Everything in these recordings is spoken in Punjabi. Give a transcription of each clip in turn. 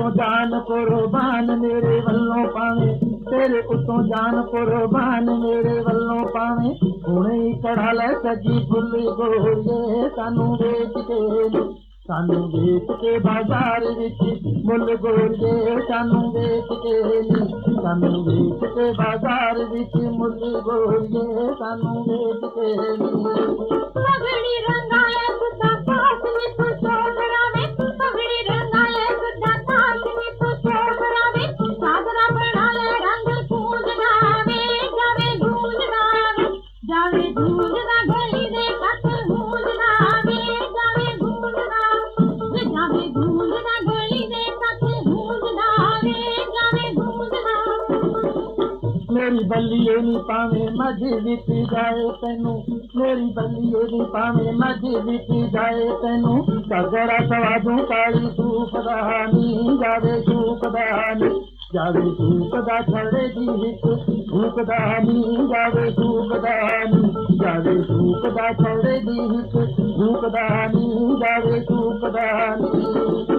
ਉਤੋਂ ਜਾਨ ਕੁਰਬਾਨ ਮੇਰੇ ਵੱਲੋਂ ਪਾਵੇਂ ਤੇਰੇ ਉਤੋਂ ਜਾਨ ਕੁਰਬਾਨ ਮੇਰੇ ਵੱਲੋਂ ਪਾਵੇਂ ਹੁਣੇ ਕੜਾ ਲੈ ਸਜੀ ਫੁੱਲੀ ਗੋਰੀਏ ਸਾਨੂੰ ਵੇਚ ਕੇ ਸਾਨੂੰ ਵੇਚ ਕੇ ਬਾਜ਼ਾਰ ਵਿੱਚ ਮੁੱਲ ਗੋਰੀਏ ਸਾਨੂੰ ਵੇਚ ਕੇ ਸਾਨੂੰ ਵੇਚ ਕੇ ਬਾਜ਼ਾਰ ਵਿੱਚ ਮੁੱਲ ਗੋਰੀਏ ਸਾਨੂੰ ਵੇਚ ਕੇ ਲਗਣੀ ਰੰਗਾਂ ਐ ਪਾਸ ਵਿੱਚ ਬੱਲੀਏ ਨੀ ਪਾਵੇਂ ਮੱਝ ਵਿੱਚ ਜਾਏ ਤੈਨੂੰ ਮੇਰੀ ਬੱਲੀਏ ਨੀ ਪਾਵੇਂ ਮੱਝ ਵਿੱਚ ਜਾਏ ਤੈਨੂੰ ਘਗਰਾ ਸਵਾਦੂ ਕਾਲੀ ਸੂਪ ਦਾ ਨੀ ਜਾਵੇ ਸੂਪ ਦਾ ਨੀ ਜਾਵੇ ਸੂਪ ਦਾ ਛੜੇ ਦੀ ਹਿੱਕ ਸੂਪ ਦਾ ਨੀ ਜਾਵੇ ਸੂਪ ਦਾ ਨੀ ਜਾਵੇ ਸੂਪ ਦਾ ਛੜੇ ਦੀ ਹਿੱਕ ਸੂਪ ਦਾ ਨੀ ਜਾਵੇ ਸੂਪ ਦਾ ਨੀ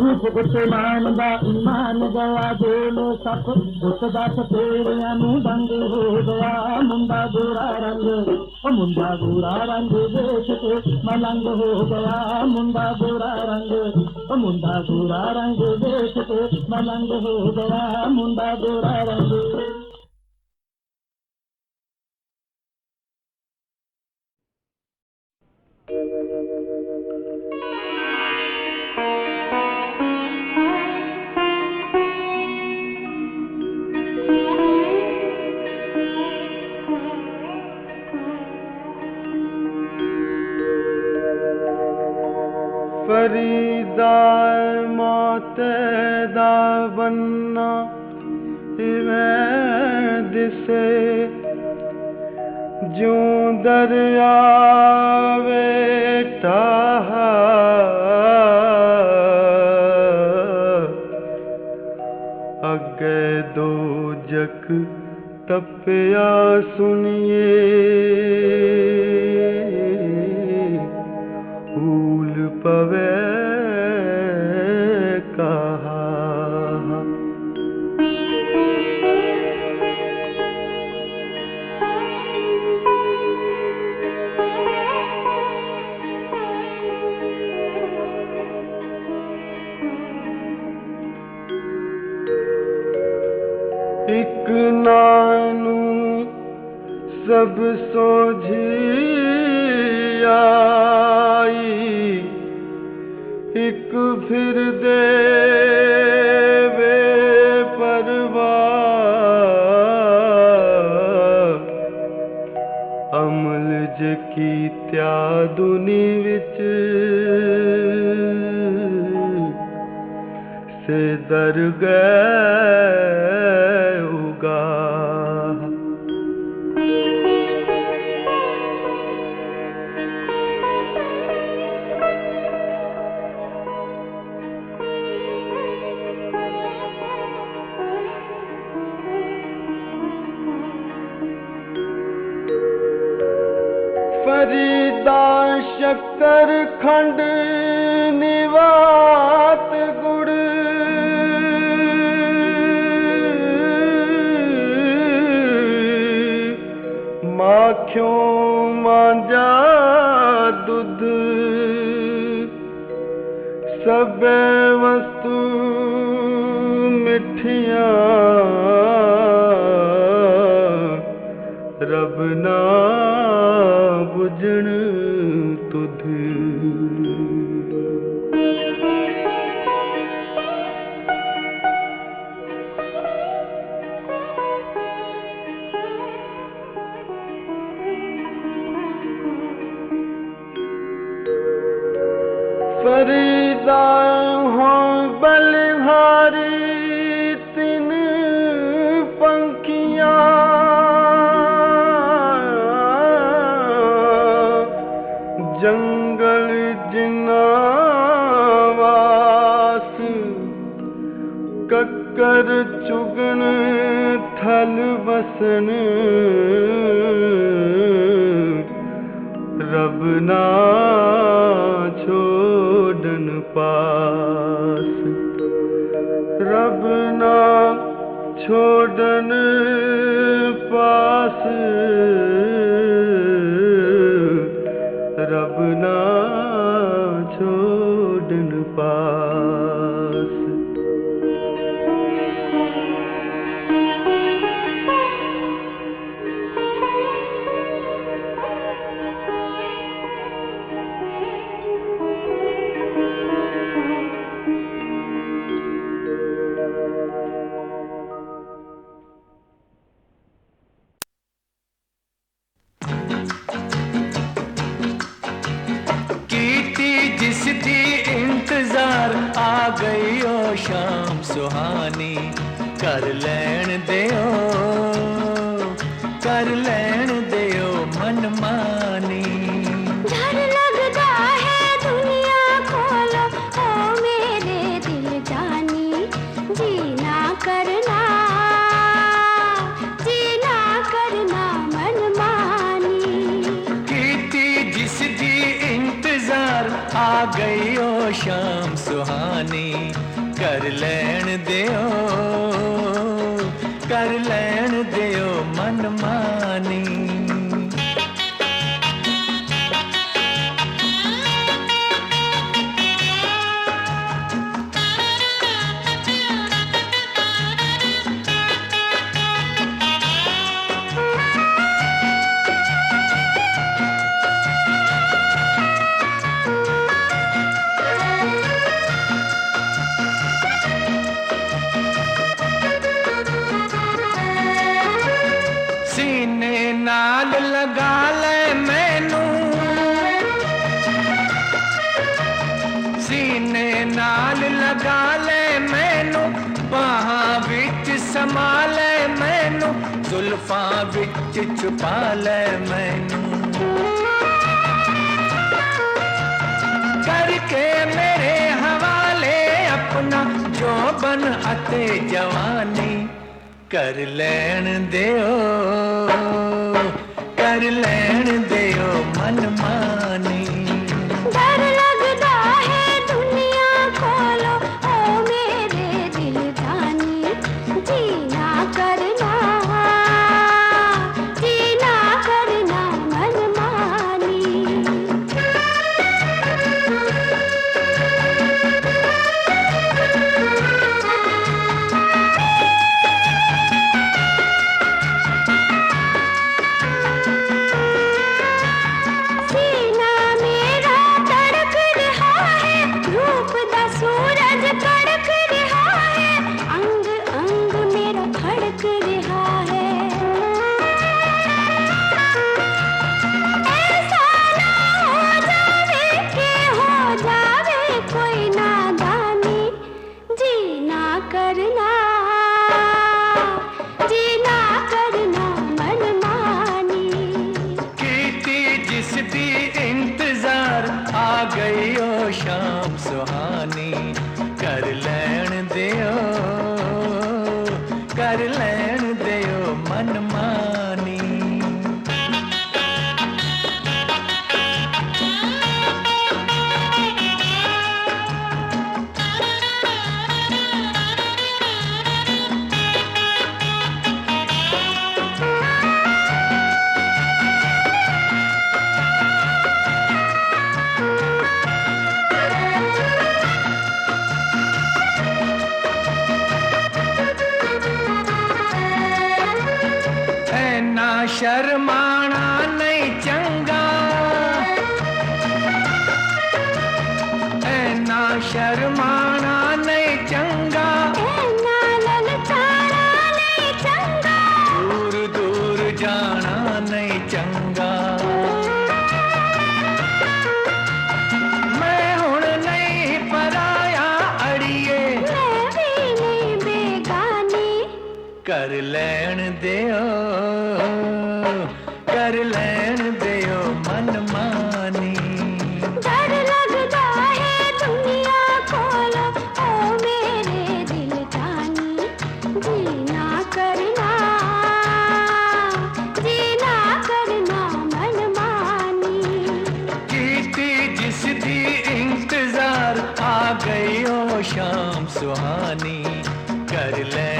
ਰੂਪ ਗੁੱਸੇ ਦਾ ਇਮਾਨ ਗਿਆ ਜੇਲ ਸੱਪ ਉਸ ਦਾ ਤੇਰਿਆਂ ਨੂੰ ਦੰਗ ਹੋ ਗਿਆ ਮੁੰਡਾ ਗੋਰਾ ਰੰਗ ਉਹ ਮੁੰਡਾ ਗੋਰਾ ਰੰਗ ਦੇਖ ਕੇ ਮਲੰਗ ਹੋ ਗਿਆ ਮੁੰਡਾ ਗੋਰਾ ਰੰਗ ਉਹ ਮੁੰਡਾ ਗੋਰਾ ਰੰਗ ਦੇਖ ਕੇ ਮਲੰਗ ਹੋ ਗਿਆ ਮੁੰਡਾ ਗੋਰਾ ਰੰਗ ਬੰਨਾ ਇਵੇਂ ਦਿਸੇ। ਜੂੰ ਦਰਿਆ ਵੇਟਾ ਅੱਗੇ ਦੋ ਜਕ ਤਪਿਆ ਸੁਣੀਏ ਇਕ ਨਾਨੂ ਸਭ ਸੋਝੀ ਆਈ। ਇਕ ਫਿਰ ਦੇਵੇ ਪਰਵਾ ਅਮਲ ਜਕੀ ਤਿਆ ਦੁਨੀ ਵਿੱਚ। ਸੇ ਤਰਖੰਡ ਨਿਵਾਤ ਗੁੜ। ਮਾਖਿਓ ਮਾਂਜਾ ਦੁੱਧ। ਸਭੇ ਵਸਤੂ ਮਿੱਠੀਆਂ। ਰਬ ਨਾ 부ਜਣ appear. ਕੱਕਰ ਚੁਗਣ ਥਲ ਵਸਣ। ਰਬ ਨਾ ਜੁਲਫਾਂ ਵਿੱਚ ਛੁਪਾ ਲੈ ਮੈਨੂੰ। ਕਰਕੇ ਮੇਰੇ ਹਵਾਲੇ ਆਪਣਾ ਜੋਬਨ ਅਤੇ ਜਵਾਨੀ ਕਰ ਲੈਣ ਦਿਓ, ਕਰ ਲੈਣ ਦਿਓ ਮਨ ਮਾ ਨਹੀਂ ਕਰ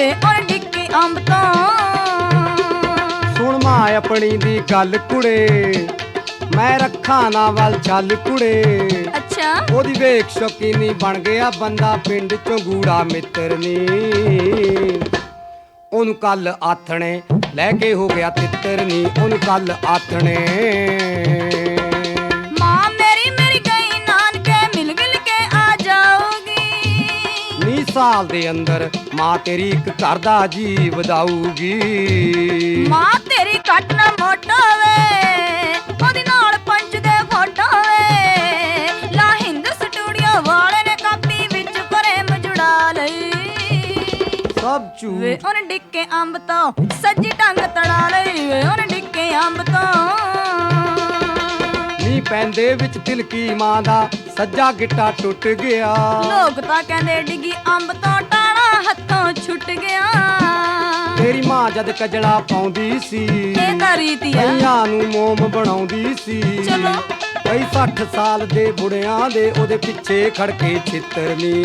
ਤੜਾ ਲਈ ਵੇ ਉਹਨੇ ਡਿੱਕੇ ਅੰਬ ਤੋਂ ਸੁਣ ਮਾਂ ਆਪਣੀ ਦੀ ਗੱਲ ਕੁੜੇ ਮੈਂ ਰੱਖਾਂ ਨਾ ਵੱਲ ਚੱਲ ਕੁੜੇ। ਅੱਛਾ। ਉਹਦੀ ਵੇਖ ਸ਼ੌਕੀਨੀ ਬਣ ਗਿਆ ਬੰਦਾ ਪਿੰਡ ਚੋਂ ਗੂੜਾ ਮਿੱਤਰ ਨੀ। ਉਹਨੂੰ ਕੱਲ ਆਥਣੇ ਲੈ ਕੇ ਹੋ ਗਿਆ ਤਿੱਤਰ ਨੀ ਉਹਨੂੰ ਕੱਲ ਆਥਣੇ। ਸਾਲ ਦੇ ਅੰਦਰ ਮਾਂ ਤੇਰੀ ਇੱਕ ਘਰ ਦਾ ਜੀ ਵਧਾਊਗੀ ਮਾਂ ਤੇਰੀ ਕੱਟ ਨਾ ਮੋਟੋ ਵੇ ਉਹਦੇ ਨਾਲ ਪੰਚ ਦੇ ਫੋਟੋ ਵੇ। ਲਾ ਹਿੰਦ ਸਟੂਡੀਓ ਵਾਲੇ ਨੇ ਕਾਪੀ ਵਿੱਚ ਫਰੇਮ ਜੁੜਾ ਲਈ। ਸਭ ਵੇ ਝੂਠ ਉਹਨੇ ਡਿੱਕੇ ਅੰਬ ਤੋਂ ਸੱਜੀ ਟੰਗ ਤੜਾ ਲਈ। ਵੇ ਉਹਨੇ ਡਿੱਕੇ ਅੰਬ ਤੋਂ ਪੈਂਦੇ ਵਿੱਚ ਤਿਲਕੀ ਮਾਂ ਦਾ ਸੱਜਾ ਗਿੱਟਾ ਟੁੱਟ ਗਿਆ। ਲੋਕ ਤਾਂ ਕਹਿੰਦੇ ਡਿੱਗੀ ਅੰਬ ਤੋਂ ਟਾਣਾ ਹੱਥੋਂ ਛੁੱਟ ਗਿਆ। ਤੇਰੀ ਮਾਂ ਜਦ ਕਜੜਾ ਪਾਉਂਦੀ ਸੀ ਇਹ ਤਾਂ ਰੀਤੀ ਆ। ਕਈਆਂ ਨੂੰ ਮੋਮ ਬਣਾਉਂਦੀ ਸੀ। ਚਲੋ। ਕਈ 60 ਸਾਲ ਦੇ ਬੁੜਿਆਂ ਦੇ ਉਹਦੇ ਪਿੱਛੇ ਖੜਕੇ ਛਿੱਤਰਨੀ।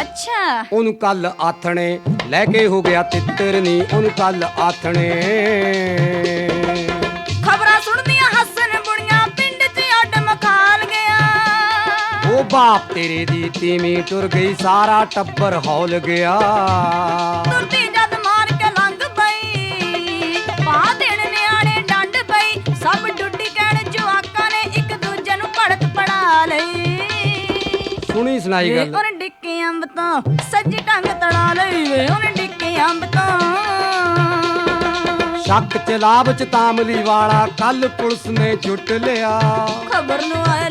ਅੱਛਾ। ਉਹਨੂੰ ਕੱਲ ਆਥਣੇ ਲੈ ਕੇ ਹੋ ਗਿਆ ਤਿੱਤਰਨੀ ਉਹਨੂੰ ਕੱਲ ਆਥਣੇ। ਤੇਰੇ ਦੀ ਤੀਵੀਂ ਟੁਰ ਗਈ ਸਾਰਾ ਟੱਬਰ ਹੌਲ ਗਿਆ। ਤੁਰਦੀ ਜਦ ਮਾਰ ਕੇ ਲੰਘ ਪਈ ਪਾ ਦੇਣ ਨਿਆਣੇ ਡੰਡ ਪਈ ਸਭ ਡੁੱਡੀ ਕਹਿਣ ਜਵਾਕਾਂ ਨੇ ਇੱਕ ਦੂਜੇ ਨੂੰ ਭੜਕ ਪੜਾ ਲਈ। ਸੁਣੀ ਸੁਣਾਈ ਗੱਲ। ਉਹਨੇ ਡਿੱਕੇ ਅੰਬ ਤੋਂ ਸੱਜੀ ਟੰਗ ਤੜਾ ਲਈ ਵੇ ਉਹਨੇ ਡਿੱਕੇ ਅੰਬ ਤੋਂ। ਸ਼ੱਕ ਚ ਲਾਭ ਚ ਤਾਮਲੀ ਵਾਲਾ ਕੱਲ ਪੁਲਿਸ ਨੇ ਝੁੱਟ ਲਿਆ। ਖਬਰ ਨੂੰ ਆਏ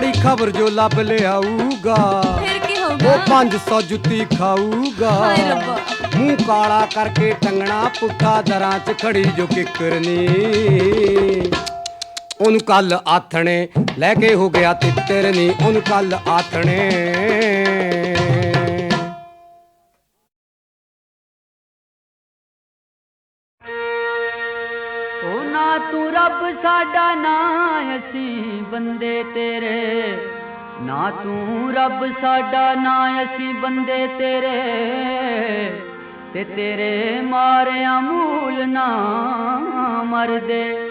ਬੜੀ ਖਬਰ ਜੋ ਲੱਭ ਲਿਆਊਗਾ। ਫਿਰ ਕੀ ਉਹ ਹੋਊਗਾ 500 ਜੁੱਤੀ ਖਾਊਗਾ। ਹਾਏ ਰੱਬਾ। ਮੂੰਹ ਕਾਲਾ ਕਰਕੇ ਟੰਗਣਾ ਪੁੱਠਾ ਦਰਾਂ 'ਚ ਖੜੀ ਜੋ ਕਿਕਰਨੀ ਉਹਨੂੰ ਕੱਲ ਆਥਣੇ ਲੈ ਕੇ ਹੋ ਗਿਆ ਤਿੱਤਰਨੀ ਉਹਨੂੰ ਕੱਲ ਆਥਣੇ ਤੂੰ ਰੱਬ ਸਾਡਾ ਨਾ ਅਸੀਂ ਬੰਦੇ ਤੇਰੇ। ਨਾ ਤੂੰ ਰੱਬ ਸਾਡਾ ਨਾ ਅਸੀਂ ਬੰਦੇ ਤੇਰੇ। ਤੇ ਤੇਰੇ ਮਾਰਿਆ ਮੂਲ ਨਾ ਮਰਦੇ।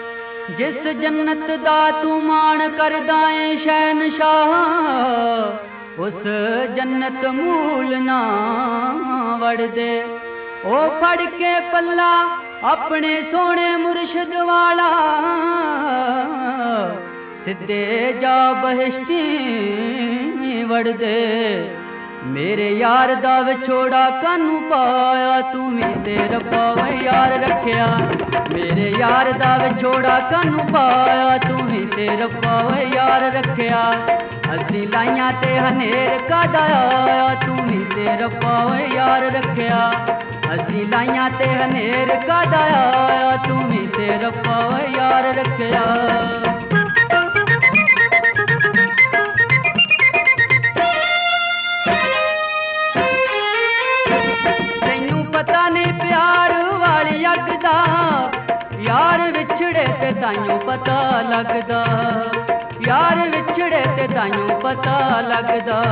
ਜਿਸ ਜੰਨਤ ਦਾ ਤੂੰ ਮਾਣ ਕਰਦਾ ਏ ਸ਼ੈਨ ਸ਼ਾਹ ਉਸ ਜੰਨਤ ਮੂਲ ਨਾ ਵੜਦੇ। ਉਹ ਫੜ ਕੇ ਪੱਲਾ ਆਪਣੇ ਸੋਹਣੇ ਮੁਰਸ਼ਿਦ ਵਾਲਾ। ਸਿੱਧੇ ਜਾ ਬਹਿਸ਼ਤੀ ਵੜਦੇ। ਮੇਰੇ ਯਾਰ ਦਾ ਵਿਛੋੜਾ ਕਾਨੂੰ ਪਾਇਆ? ਤੂੰ ਵੀ ਤੇ ਰੱਬਾ ਵੇ ਯਾਰ ਰੱਖਿਆ। ਮੇਰੇ ਯਾਰ ਦਾ ਵਿਛੋੜਾ ਕਾਨੂੰ ਪਾਇਆ? ਤੂੰ ਵੀ ਤੇ ਰੱਬਾ ਵੇ ਯਾਰ ਰੱਖਿਆ। ਅਸੀਂ ਲਾਈਆਂ ਤੇ ਹਨੇਰ ਕਾਦਾ ਆਇਆ? ਤੂੰ ਵੀ ਤੇ ਰੱਬਾ ਵੇ ਯਾਰ ਰੱਖਿਆ। ਅਸੀਂ ਲਾਈਆਂ ਤੇ ਹਨੇਰ ਕਾਦਾ ਆਇਆ ਤੂੰ ਵੀ ਤੇ ਰੱਬਾ ਯਾਰ ਰੱਖਿਆ। ਤੈਨੂੰ ਪਤਾ ਨਹੀਂ ਪਿਆਰ ਵਾਲੀ ਅੱਗ ਦਾ, ਯਾਰ ਵਿਛੜੇ ਤੇ ਤਾਈਓ ਪਤਾ ਲੱਗਦਾ। ਯਾਰ ਵਿਛੜੇ ਤੇ ਤਾਈਓ ਪਤਾ ਲੱਗਦਾ।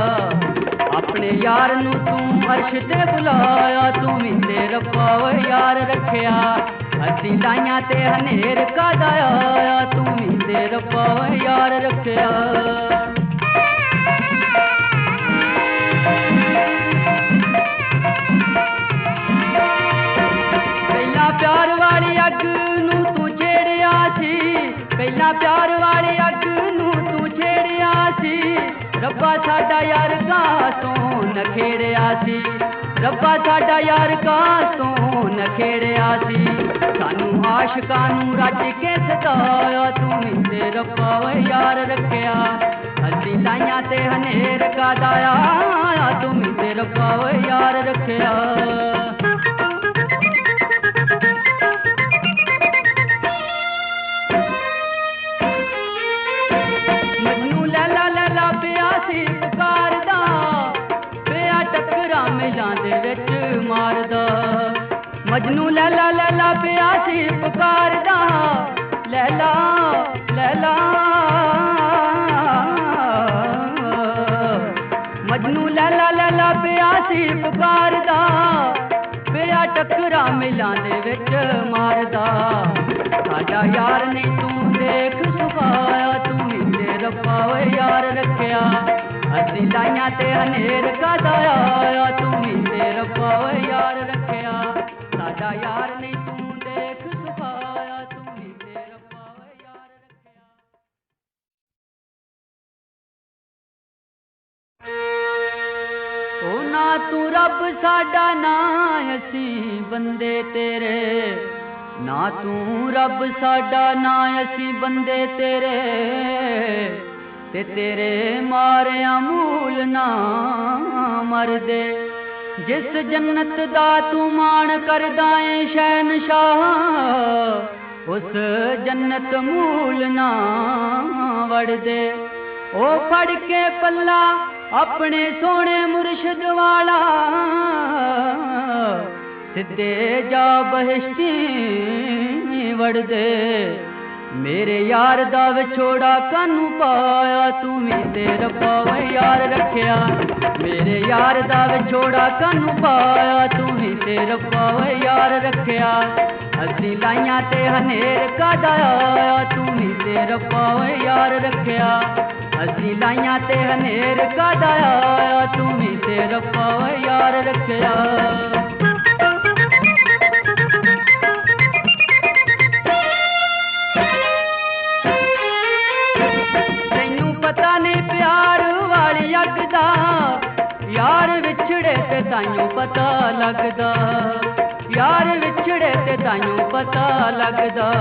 ਆਪਣੇ ਯਾਰ ਨੂੰ ਤੂੰ ਅਰਸ਼ ਤੇ ਬੁਲਾਇਆ, ਤੂੰ ਵੀ ਤੇ ਰੱਬਾ ਓ ਯਾਰ ਰੱਖਿਆ। ਅਸੀਂ ਲਾਈਆਂ ਤੇ ਹਨੇਰ ਕਾਦਾ ਆਇਆ, ਤੂੰ ਵੀ ਤੇ ਰੱਬਾ ਓ ਯਾਰ ਰੱਖਿਆ। ਪਹਿਲਾ ਪਿਆਰ ਵਾਲੀ ਅੱਗ ਨੂੰ ਤੂੰ ਛੇੜਿਆ ਸੀ, ਪਹਿਲਾ ਪਿਆਰ ਵਾਲੀ ਅੱਗ ਨੂੰ ਤੂੰ ਛੇੜਿਆ ਸੀ। ਰੱਬਾ ਸਾਡਾ ਯਾਰ ਕਾਸੋਂ ਨਖੇੜਿਆ ਸੀ। ਰੱਬਾ ਸਾਡਾ ਯਾਰ ਕਾਸੋਂ ਨਖੇੜਿਆ ਸੀ। ਸਾਨੂੰ ਆਸ਼ਿਕਾਂ ਨੂੰ ਰੱਜ ਕੇ ਸਤਾਇਆ ਤੂੰ ਵੀ ਤੇ ਰੱਬਾ ਵੇ ਯਾਰ ਰੱਖਿਆ। ਅਸੀਂ ਲਾਈਆਂ ਤੇ ਹਨੇਰ ਕਾ ਆਇਆ? ਤੂੰ ਵੀ ਤੇ ਰੱਬਾ ਵੇ ਯਾਰ ਰੱਖਿਆ। ਮਜਨੂ ਲੈਲਾ ਲੈਲਾ ਪਿਆ ਸੀ ਪੁਕਾਰਦਾ ਲੈਲਾ ਲੈਲਾ ਮਜਨੂ ਲੈਲਾ ਲੈਲਾ ਪਿਆ ਸੀ ਪੁਕਾਰਦਾ ਪਿਆ ਟੱਕਰਾਂ ਮਿਲਾਂ ਦੇ ਵਿੱਚ ਮਾਰਦਾ। ਸਾਡਾ ਯਾਰ ਨਹੀਂ ਤੂੰ ਦੇਖ ਸੁਭਾਇਆ ਤੂੰ ਵੀ ਤੇ ਰੱਬਾ ਓਏ ਯਾਰ ਰੱਖਿਆ। ਅਸੀਂ ਲਾਈਆਂ ਤੇ ਹਨੇਰ ਕਾਦਾ ਆਇਆ, ਤੂੰ ਵੀ ਰੱਬਾ ਓਏ ਯਾਰ ਸਾਡਾ ਯਾਰ ਨਹੀਂ ਤੂੰ ਦੇਖ ਸੁਭਾਇਆ, ਤੂੰ ਵੀ ਤੇ ਰੱਬਾ ਯਾਰ ਰੱਖਿਆ। ਓ ਨਾ ਤੂੰ ਰੱਬ ਸਾਡਾ, ਨਾ ਅਸੀਂ ਬੰਦੇ ਤੇਰੇ। ਨਾ ਤੂੰ ਰੱਬ ਸਾਡਾ, ਨਾ ਅਸੀਂ ਬੰਦੇ ਤੇਰੇ। ਤੇ ਤੇਰੇ ਮਾਰਿਆ ਮੂਲ ਨਾ ਮਰਦੇ। ਜਿਸ ਜੰਨਤ ਦਾ ਤੂੰ ਮਾਣ ਕਰਦਾ ਏ ਸ਼ਹਿਨशाह ਉਸ ਜੰਨਤ ਮੂਲ ਨਾ ਵੜਦੇ ਉਹ ਫੜ ਕੇ ਪੱਲਾ ਆਪਣੇ ਸੋਹਣੇ ਮੁਰਸ਼ਿਦ ਵਾਲਾ, ਸਿੱਧੇ ਜਾ ਬਹਿਸ਼ਤੀ ਵੜਦੇ ਮੇਰੇ ਯਾਰ ਦਾ ਵਿਛੋੜਾ ਕਾਨੂੰ ਪਾਇਆ? ਤੂੰ ਵੀ ਤੇ ਰੱਬਾ ਵੇ ਯਾਰ ਰੱਖਿਆ। ਮੇਰੇ ਯਾਰ ਦਾ ਵਿਛੋੜਾ ਕਾਨੂੰ ਪਾਇਆ? ਤੂੰ ਵੀ ਤੇ ਰੱਬਾ ਵੇ ਯਾਰ ਰੱਖਿਆ। ਅਸੀਂ ਲਾਈਆਂ ਤੇ ਹਨੇਰ ਕਾਦਾ ਆਇਆ? ਤੂੰ ਵੀ ਤੇ ਰੱਬਾ ਵੇ ਯਾਰ ਰੱਖਿਆ। ਅਸੀਂ ਲਾਈਆਂ ਤੇ ਹਨੇਰ ਕਾਦਾ ਆਇਆ? ਤੂੰ ਵੀ ਤੇ ਰੱਬਾ ਵੇ ਯਾਰ ਰੱਖਿਆ। ਤਾਈਓ ਪਤਾ ਲੱਗਦਾ। ਯਾਰ ਵਿਛੜੇ ਤੇ ਤਾਈਓ ਪਤਾ ਲੱਗਦਾ।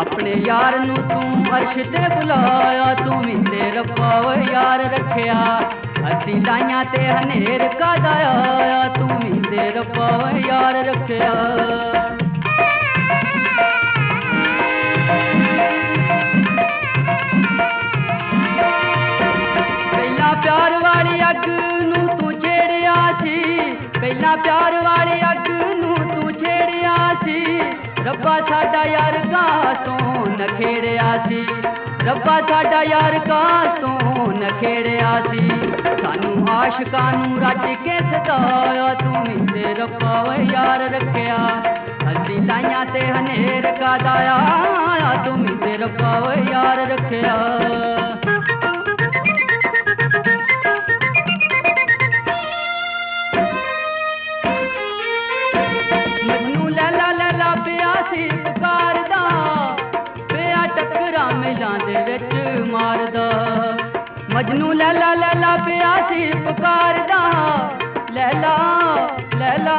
ਆਪਣੇ ਯਾਰ ਨੂੰ ਤੂੰ ਅਰਸ਼ ਤੇ ਬੁਲਾਇਆ, ਤੂੰ ਵੀ ਤੇ ਰੱਬਾ ਯਾਰ ਰੱਖਿਆ। ਅਸੀਂ ਲਾਈਆਂ ਤੇ ਹਨੇਰ ਕਾਦਾ ਆਇਆ, ਤੂੰ ਵੀ ਤੇ ਰੱਬਾ ਯਾਰ ਰੱਖਿਆ। ਪਹਿਲਾਂ ਪਿਆਰ ਵਾਲੀ ਅੱਗ ਨੂੰ ਤੂੰ ਛੇੜਿਆ ਸੀ। ਰੱਬਾ ਸਾਡਾ ਯਾਰ ਕਾਸੋਂ ਨਖੇੜਿਆ ਸੀ। ਰੱਬਾ ਸਾਡਾ ਯਾਰ ਕਾਸੋਂ ਨਖੇੜਿਆ ਸੀ। ਸਾਨੂੰ ਆਸ਼ਿਕਾਂ ਨੂੰ ਰੱਜ ਕੇ ਸਤਾਇਆ ਤੂੰ ਵੀ ਤੇ ਰੱਬਾ ਓਏ ਯਾਰ ਰੱਖਿਆ। ਅਸੀਂ ਲਾਈਆਂ ਤੇ ਹਨੇਰ ਕਾਦਾਇਆ ਤੂੰ ਵੀ ਤੇ ਰੱਬਾ ਓਏ ਯਾਰ ਰੱਖਿਆ। ਮਜਨੂ ਲੈਲਾ ਲੈਲਾ ਪਿਆ ਸੀ ਪੁਕਾਰਦਾ ਲੈਲਾ ਲੈਲਾ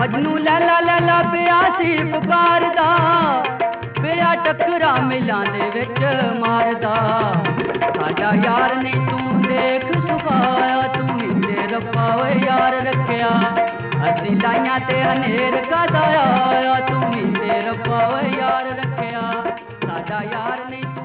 ਮਜਨੂ ਲੈਲਾ ਲੈਲਾ ਪਿਆ ਸੀ ਪੁਕਾਰਦਾ ਪਿਆ ਟੱਕਰਾਂ ਮਿਲਾਂ ਦੇ ਵਿੱਚ ਮਾਰਦਾ। ਸਾਡਾ ਯਾਰ ਨਹੀਂ ਤੂੰ ਦੇਖ ਸੁਭਾਇਆ ਤੂੰ ਨੀਂਦੇ ਰੱਬਾ ਓਏ ਯਾਰ ਰੱਖਿਆ। ਅਸੀਂ ਲਾਈਆਂ ਤੇ ਹਨੇਰ ਕਦਾ ਆਇਆ, ਤੂੰ ਨੀਂਦੇ ਰੱਬਾ ਓਏ ਯਾਰ ਰੱਖਿਆ। राजा यार ने